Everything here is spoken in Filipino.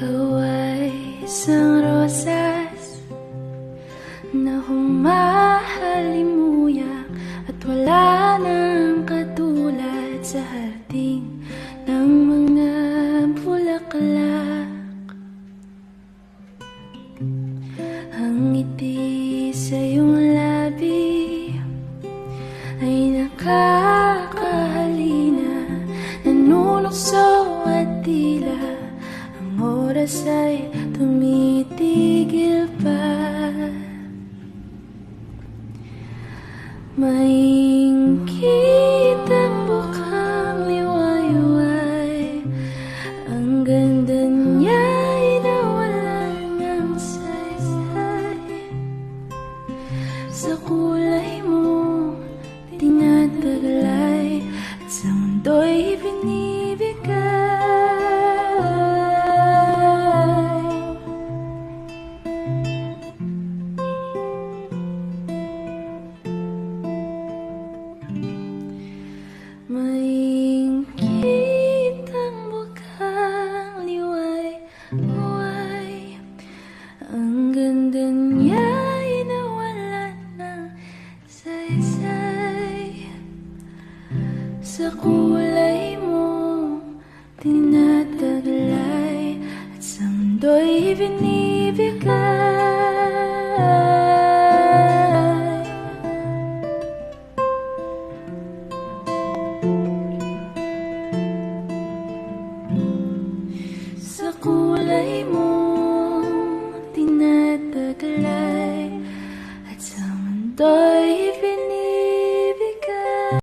Ikaw ay rosas na humahalimuyak at wala nang katulad sa oras ay tumitigil pa. Maingkit ang bukang liwayway Ang ganda niya'y nawala ng saysay. Sa kulay mo tinataglay Sa kulay mo tinataglay At sa mundo'y binibigay. Sa kulay mo tinataglay At sa mundo'y